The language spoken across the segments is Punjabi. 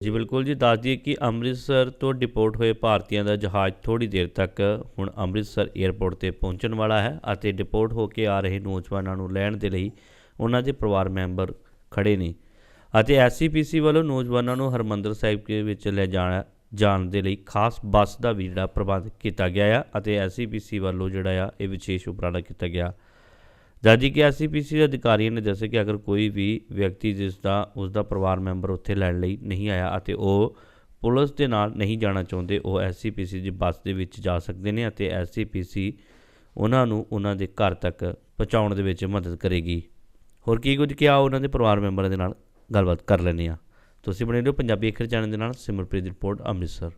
ਜੀ ਬਿਲਕੁਲ ਜੀ, ਦੱਸ ਦਈਏ ਕਿ ਅੰਮ੍ਰਿਤਸਰ ਤੋਂ ਡਿਪੋਰਟ ਹੋਏ ਭਾਰਤੀਆਂ ਦਾ ਜਹਾਜ਼ ਥੋੜੀ ਦੇਰ ਤੱਕ ਹੁਣ ਅੰਮ੍ਰਿਤਸਰ ਏਅਰਪੋਰਟ ਤੇ ਪਹੁੰਚਣ ਵਾਲਾ ਹੈ ਅਤੇ ਡਿਪੋਰਟ ਹੋ ਕੇ ਆ ਰਹੇ ਨੌਜਵਾਨਾਂ ਨੂੰ ਲੈਣ ਦੇ ਲਈ ਉਹਨਾਂ ਦੇ ਪਰਿਵਾਰ ਮੈਂਬਰ ਖੜੇ ਨੇ ਅਤੇ ਐਸਸੀਪੀਸੀ ਵੱਲੋਂ ਨੌਜਵਾਨਾਂ ਨੂੰ ਹਰਮੰਦਰ ਸਾਹਿਬ ਦੇ ਵਿੱਚ ਲੈ ਜਾਣਾ, ਜਾਣ ਦੇ ਲਈ ਖਾਸ ਬੱਸ ਦਾ ਵੀ ਜਿਹੜਾ ਪ੍ਰਬੰਧ ਕੀਤਾ ਗਿਆ ਆ ਅਤੇ ਐਸਸੀਪੀਸੀ ਵੱਲੋਂ ਜਿਹੜਾ ਆ ਇਹ ਵਿਸ਼ੇਸ਼ ਉਪਰਾਲਾ ਕੀਤਾ ਗਿਆ। ਕਿ ਐਸਸੀਪੀਸੀ ਦੇ ਅਧਿਕਾਰੀਆਂ ਨੇ ਦੱਸਿਆ ਕਿ ਅਗਰ ਕੋਈ ਵੀ ਵਿਅਕਤੀ ਜਿਸ ਦਾ ਉਸ ਦਾ ਪਰਿਵਾਰ ਮੈਂਬਰ ਉੱਥੇ ਲੈਣ ਲਈ ਨਹੀਂ ਆਇਆ ਅਤੇ ਉਹ ਪੁਲਿਸ ਦੇ ਨਾਲ ਨਹੀਂ ਜਾਣਾ ਚਾਹੁੰਦੇ ਉਹ ਐਸਸੀਪੀਸੀ ਦੀ ਬੱਸ ਦੇ ਵਿੱਚ ਜਾ ਸਕਦੇ ਨੇ ਅਤੇ ਐਸਸੀਪੀਸੀ ਉਹਨਾਂ ਨੂੰ ਉਹਨਾਂ ਦੇ ਘਰ ਤੱਕ ਪਹੁੰਚਾਉਣ ਦੇ ਵਿੱਚ ਮਦਦ ਕਰੇਗੀ। ਹੋਰ ਕੀ ਕੁਝ ਕਿਹਾ ਉਹਨਾਂ ਦੇ ਪਰਿਵਾਰ ਮੈਂਬਰਾਂ ਦੇ ਨਾਲ? ਗੱਲਬਾਤ ਕਰ ਲੈਂਦੇ ਹਾਂ। ਤੁਸੀਂ ਬਣੇ ਰਹੋ ਪੰਜਾਬੀ ਅੱਖਰ ਚੈਨਲ ਦੇ ਨਾਲ ਸਿਮਰਪ੍ਰੀਤ ਦੀ ਰਿਪੋਰਟ ਅੰਮ੍ਰਿਤਸਰ।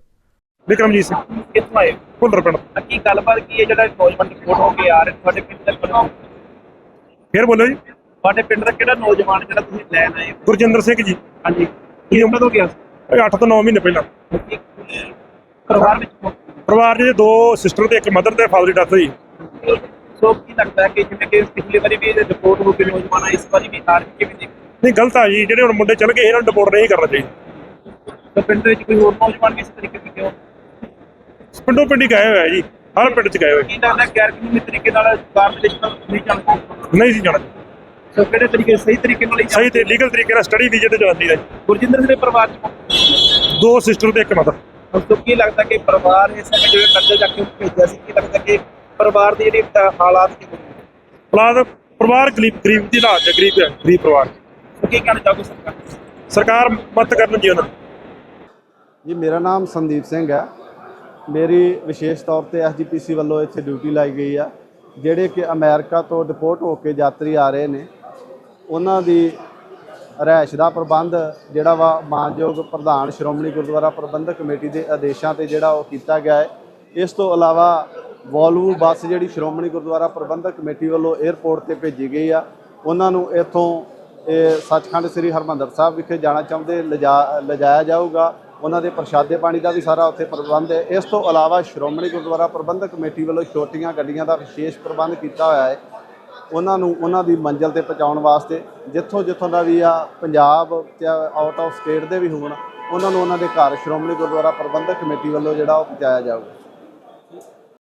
ਵਿਕਰਮਜੀਤ ਸਿੰਘ ਕਿੱਥੋਂ ਆਏ? ਭੁੱਲਰ ਪਿੰਡ ਆ ਕੀ ਗੱਲਬਾਤ ਕੀ ਹੈ? ਜਿਹੜਾ ਨੌਜਵਾਨ ਰਿਪੋਰਟ ਹੋ ਕੇ ਆ ਰਹੇ ਤੁਹਾਡੇ ਪਿੰਡ ਦਾ ਫੇਰ ਬੋਲੋ ਜੀ। ਤੁਹਾਡੇ ਪਿੰਡ ਦਾ ਕਿਹੜਾ ਨੌਜਵਾਨ ਜਿਹੜਾ ਤੁਸੀਂ ਲੈਣ ਆਏ ਹੋ? ਗੁਰਜਿੰਦਰ ਸਿੰਘ ਜੀ। ਹਾਂਜੀ। ਕੀ ਉਮਰ ਹੋ ਗਿਆ ਇਹ 8 ਤੋਂ 9 ਮਹੀਨੇ ਪਹਿਲਾਂ। ਪਰਿਵਾਰ ਵਿੱਚ? ਪਰਿਵਾਰ ਦੇ ਦੋ ਸਿਸਟਰ ਤੇ ਇੱਕ ਮਦਰ ਤੇ ਫਾਦਰ ਦੀ ਡੈਥ ਹੋਈ। ਸੋ ਕੀ ਲੱਗਦਾ ਹੈ ਕਿ ਜਿਵੇਂ ਕਿ ਪਿਛਲੀ ਵਾਰੀ ਵੀ ਇਹ ਰਿਪੋਰਟ ਹੋ ਕੇ ਨੌਜਵਾਨ ਇਸ ਵਾਰੀ ਵੀ ਹਾਰ ਕੇ ਦੇਖ ਨਹੀਂ ਗਲਤ ਆ ਜੀ ਜਿਹੜੇ ਹੁਣ ਮੁੰਡੇ ਚਲ ਗਏ ਇਹਨਾਂ ਨੂੰ ਡਿਪੋਰਟ ਨਹੀਂ ਕਰਨਾ ਚਾਹੀਦਾ। ਤਾਂ ਪਿੰਡ ਵਿੱਚ ਕੋਈ ਹੋਰ ਨੌਜਵਾਨ ਵੀ ਇਸ ਤਰੀਕੇ ਦੀ ਕਿਉਂ ਪਿੰਡੋਂ ਪਿੰਡੀ ਗਏ ਹੋਏ ਆ ਜੀ ਹਰ ਪਿੰਡ ਚ ਗਏ ਹੋਏ। ਕੀ ਲੱਗਦਾ ਗੈਰ ਕਾਨੂੰਨੀ ਤਰੀਕੇ ਨਾਲ ਵਿੱਚ ਨਹੀਂ ਚਾਹੀਦਾ ਨਹੀਂ ਸੀ ਜਾਣਾ। ਸੋ ਕਿਹੜੇ ਤਰੀਕੇ ਸਹੀ ਤਰੀਕੇ ਨਾਲ ਹੀ ਜਾਣਾ? ਸਹੀ ਤੇ ਲੀਗਲ ਤਰੀਕੇ ਨਾਲ ਸਟੱਡੀ ਵੀਜ਼ੇ ਤੇ ਜਾਂਦੀ ਹੈ ਗੁਰਜਿੰਦਰ ਸਿੰਘ ਦੇ ਪਰਿਵਾਰ ਚ? ਦੋ ਸਿਸਟਰ ਤੇ ਇੱਕ ਮਦਰ ਉਸ ਤੋਂ ਕੀ ਲੱਗਦਾ ਕਿ ਪਰਿਵਾਰ ਇਸ ਸਮੇਂ ਜਿਵੇਂ ਕਰਜ਼ਾ ਚੱਕ ਕੇ ਭੇਜਿਆ ਸੀ ਕੀ ਲੱਗਦਾ ਕਿ ਪਰਿਵਾਰ ਦੀ ਜਿਹੜੀ ਤਾਂ ਹਾਲਾਤ ਕੀ ਹੋਣਗੇ ਪਲਾਦ ਪਰਿਵਾਰ ਗਰੀਬ ਗਰੀਬ ਦੀ ਹਾਲਤ ਹੈ ਗਰੀਬ ਹੈ ਗਰੀਬ ਪਰਿਵਾਰ। ਸੋ ਕੀ ਕਹਿਣਾ ਚਾਹੋਗੇ ਸਰਕਾਰ ਨੂੰ? ਸਰਕਾਰ ਮਦਦ ਕਰਨ ਜੀ ਉਹਨਾਂ ਦੀ। ਜੀ ਮੇਰਾ ਨਾਮ ਸੰਦੀਪ ਸਿੰਘ ਹੈ। ਮੇਰੀ ਵਿਸ਼ੇਸ਼ ਤੌਰ ਤੇ ਐਸਜੀਪੀਸੀ ਵੱਲੋਂ ਇੱਥੇ ਡਿਊਟੀ ਲਾਈ ਗਈ ਆ। ਜਿਹੜੇ ਕਿ ਅਮਰੀਕਾ ਤੋਂ ਡਿਪੋਰਟ ਹੋ ਕੇ ਯਾਤਰੀ ਆ ਰਹੇ ਨੇ, ਉਹਨਾਂ ਦੀ ਰਿਹਾਇਸ਼ ਦਾ ਪ੍ਰਬੰਧ ਜਿਹੜਾ ਵਾ ਮਾਨਯੋਗ ਪ੍ਰਧਾਨ ਸ਼੍ਰੋਮਣੀ ਗੁਰਦੁਆਰਾ ਪ੍ਰਬੰਧਕ ਕਮੇਟੀ ਦੇ ਆਦੇਸ਼ਾਂ ਤੇ ਜਿਹੜਾ ਉਹ ਕੀਤਾ ਗਿਆ ਹੈ। ਇਸ ਤੋਂ ਇਲਾਵਾ ਵੋਲਵੋ ਬੱਸ ਜਿਹੜੀ ਸ਼੍ਰੋਮਣੀ ਗੁਰਦੁਆਰਾ ਪ੍ਰਬੰਧਕ ਕਮੇਟੀ ਵੱਲੋਂ 에ਅਰਪੋਰਟ ਤੇ ਭੇਜੀ ਗਈ ਆ, ਉਹਨਾਂ ਨੂੰ ਇੱਥੋਂ ਇਹ ਸੱਚਖੰਡ ਸ੍ਰੀ ਹਰਮੰਦਰ ਸਾਹਿਬ ਵਿਖੇ ਜਾਣਾ ਚਾਹੁੰਦੇ, ਲਿਜਾ, ਲਿਜਾਇਆ ਜਾਊਗਾ। ਉਹਨਾਂ ਦੇ ਪ੍ਰਸ਼ਾਦੇ ਪਾਣੀ ਦਾ ਵੀ ਸਾਰਾ ਉੱਥੇ ਪ੍ਰਬੰਧ ਹੈ। ਇਸ ਤੋਂ ਇਲਾਵਾ ਸ਼੍ਰੋਮਣੀ ਗੁਰਦੁਆਰਾ ਪ੍ਰਬੰਧਕ ਕਮੇਟੀ ਵੱਲੋਂ ਛੋਟੀਆਂ ਗੱਡੀਆਂ ਦਾ ਵਿਸ਼ੇਸ਼ ਪ੍ਰਬੰਧ ਕੀਤਾ ਹੋਇਆ ਹੈ। ਉਹਨਾਂ ਨੂੰ ਉਹਨਾਂ ਦੀ ਮੰਜ਼ਿਲ ਤੇ ਪਹੁੰਚਾਉਣ ਵਾਸਤੇ ਜਿੱਥੋਂ ਜਿੱਥੋਂ ਦਾ ਵੀ ਆ ਪੰਜਾਬ ਤੇ ਆਊਟ ਆਫ ਸਟੇਟ ਦੇ ਵੀ ਹੋਣ, ਉਹਨਾਂ ਨੂੰ ਉਹਨਾਂ ਦੇ ਘਰ ਸ਼੍ਰੋਮਣੀ ਗੁਰਦੁਆਰਾ ਪ੍ਰਬੰਧਕ ਕਮੇਟੀ ਵੱਲੋਂ ਜਿਹੜਾ ਉਹ ਪਹੁੰਚਾਇਆ ਜਾਊਗਾ।